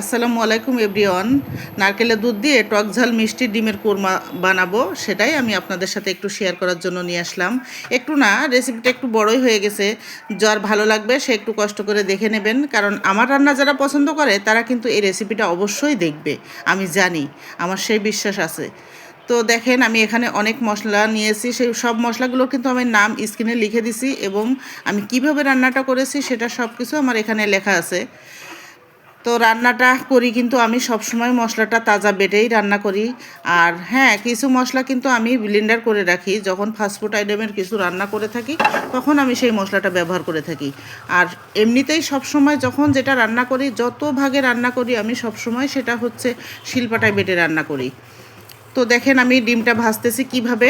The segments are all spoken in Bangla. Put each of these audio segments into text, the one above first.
আসসালামু আলাইকুম এভরিওয়ান। নারকেলের দুধ দিয়ে টক ঝাল মিষ্টি ডিমের কোরমা বানাবো, সেটাই আমি আপনাদের সাথে একটু শেয়ার করার জন্য নিয়ে আসলাম। একটু না রেসিপিটা একটু বড়ই হয়ে গেছে। যার ভালো লাগবে সে একটু কষ্ট করে দেখে নেবেন, কারণ আমার রান্না যারা পছন্দ করে, তারা কিন্তু এই রেসিপিটা অবশ্যই দেখবে, আমি জানি, আমার সেই বিশ্বাস আছে। তো দেখেন, আমি এখানে অনেক মশলা নিয়েছি, সেই সব মশলাগুলো কিন্তু আমি নাম স্ক্রিনে লিখে দিছি এবং আমি কীভাবে রান্নাটা করেছি, সেটা সব কিছু আমার এখানে লেখা আছে। তো রান্নাটা করি কিন্তু আমি সবসময় মশলাটা তাজা বেটেই রান্না করি। আর হ্যাঁ কিছু মশলা কিন্তু আমি ব্লেন্ডার করে রাখি। যখন ফাস্টফুড আইটেমের কিছু রান্না করে থাকি, তখন আমি সেই মশলাটা ব্যবহার করে থাকি। আর এমনিতেই সবসময় যখন যেটা রান্না করি, যত ভাগে রান্না করি আমি সবসময় সেটা হচ্ছে শিলপাটায় বেটে রান্না করি। তো দেখেন আমি ডিমটা ভাজতেছি কীভাবে।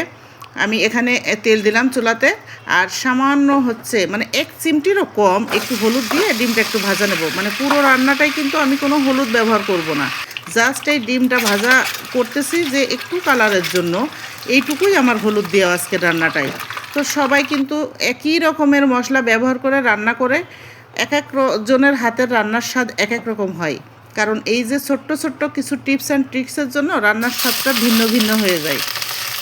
আমি এখানে তেল দিলাম চুলাতে। আর সামান্য হচ্ছে মানে এক চিমটিরও কম একটু হলুদ দিয়ে ডিমটা একটু ভাজা নেব। মানে পুরো রান্নাটাই কিন্তু আমি কোনো হলুদ ব্যবহার করব না। জাস্ট এই ডিমটা ভাজা করতেছি যে একটু কালারের জন্য। এইটুকুই আমার হলুদ দেওয়া আজকে রান্নাটাই। তো সবাই কিন্তু একই রকমের মশলা ব্যবহার করে, রান্না করে, এক এক জনের হাতের রান্নার স্বাদ এক এক রকম হয়। কারণ এই যে ছোট্ট ছোট্ট কিছু টিপস অ্যান্ড ট্রিক্সের জন্য রান্নার স্বাদটা ভিন্ন ভিন্ন হয়ে যায়।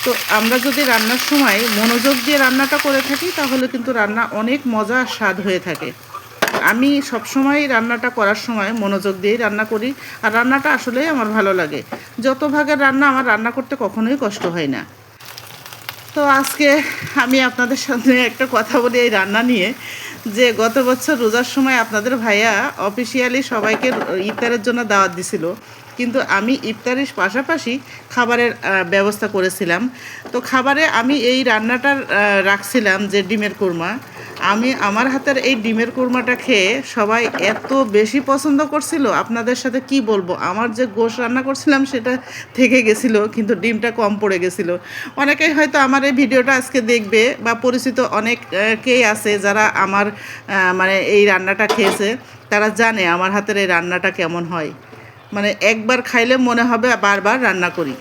তো আমরা যদি রান্নার সময় মনোযোগ দিয়ে রান্নাটা করে থাকি, তাহলে কিন্তু রান্না অনেক মজা স্বাদ হয়ে থাকে। আমি সবসময় রান্নাটা করার সময় মনোযোগ দিয়েই রান্না করি, আর রান্নাটা আসলেই আমার ভালো লাগে। যত ভাগের রান্না আমার রান্না করতে কখনোই কষ্ট হয় না। তো আজকে আমি আপনাদের সাথে একটা কথা বলি এই রান্না নিয়ে, যে গত বছর রোজার সময় আপনাদের ভাইয়া অফিসিয়ালি সবাইকে ইফতারের জন্য দাওয়াত দিছিল। কিন্তু আমি ইফতারির পাশাপাশি খাবারের ব্যবস্থা করেছিলাম। তো খাবারে আমি এই রান্নাটা রাখছিলাম যে ডিমের কোরমা। আমি আমার হাতের এই ডিমের কোরমাটা খেয়ে সবাই এত বেশি পছন্দ করছিল। আপনাদের সাথে কি বলব? আমার যে গোশ রান্না করছিলাম সেটা থেকে গেছিল, কিন্তু ডিমটা কম পড়ে গেছিল। অনেকেই হয়তো আমার এই ভিডিওটা আজকে দেখবে বা পরিচিত অনেকেই আছে যারা আমার মানে এই রান্নাটা খেয়েছে, তারা জানে আমার হাতের এই রান্নাটা কেমন হয়। মানে একবার খাইলে মনে হবে বারবার রান্না করি,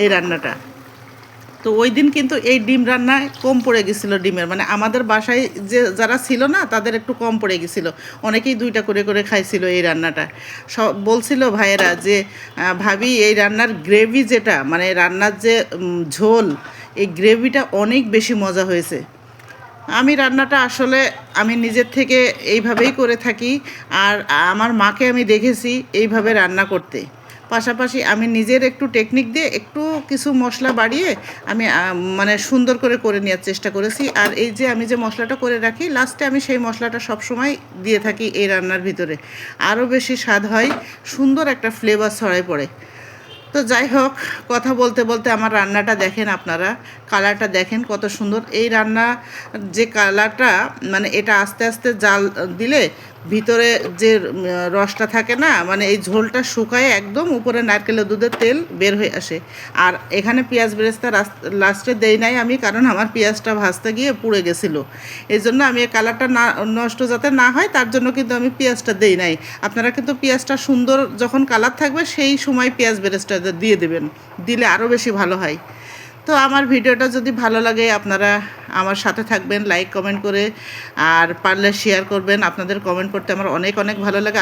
এই রান্নাটা। তো ওই দিন কিন্তু এই ডিম রান্নায় কম পড়ে গেছিল ডিমের মানে আমাদের বাসায় যে যারা ছিল না, তাদের একটু কম পড়ে গেছিল। অনেকেই দুইটা করে করে খাইছিল এই রান্নাটা। সব বলছিল ভাইয়েরা যে ভাবি, এই রান্নার গ্রেভি যেটা মানে রান্নার যে ঝোল, এই গ্রেভিটা অনেক বেশি মজা হয়েছে। আমি রান্নাটা আসলে আমি নিজের থেকে এইভাবেই করে থাকি, আর আমার মাকে আমি দেখেছি এইভাবে রান্না করতে। পাশাপাশি আমি নিজের একটু টেকনিক দিয়ে একটু কিছু মশলা বাড়িয়ে আমি মানে সুন্দর করে করে নেওয়ার চেষ্টা করেছি। আর এই যে আমি যে মশলাটা করে রাখি লাস্টে আমি সেই মশলাটা সবসময় দিয়ে থাকি এই রান্নার ভিতরে। আরও বেশি স্বাদ হয়, সুন্দর একটা ফ্লেভার ছড়ায় পড়ে। তো যাই হোক, কথা বলতে বলতে আমার রান্নাটা দেখেন আপনারা, কালারটা দেখেন কত সুন্দর। এই রান্না যে কালারটা মানে এটা আস্তে আস্তে জাল দিলে ভিতরে যে রসটা থাকে না মানে এই ঝোলটা শুকায় একদম উপরে নারকেলের দুধের তেল বের হয়ে আসে। আর এখানে পেঁয়াজ বেরেস্তা লাস্টে দেই নাই আমি, কারণ আমার পেঁয়াজটা ভাজতে গিয়ে পুড়ে গেছিল। এই জন্য আমি কালারটা না, নষ্ট যাতে না হয়, তার জন্য কিন্তু আমি পেঁয়াজটা দেই নাই। আপনারা কিন্তু পেঁয়াজটা সুন্দর যখন কালার থাকবে, সেই সময় পেঁয়াজ বেরেস্তা দিয়ে দেবেন। দিলে আরও বেশি ভালো হয়। তো আমার ভিডিওটা যদি ভালো লাগে, আপনারা আমার সাথে থাকবেন লাইক কমেন্ট করে, আর পারলে শেয়ার করবেন। আপনাদের কমেন্ট করতে আমার অনেক অনেক ভালো লাগে।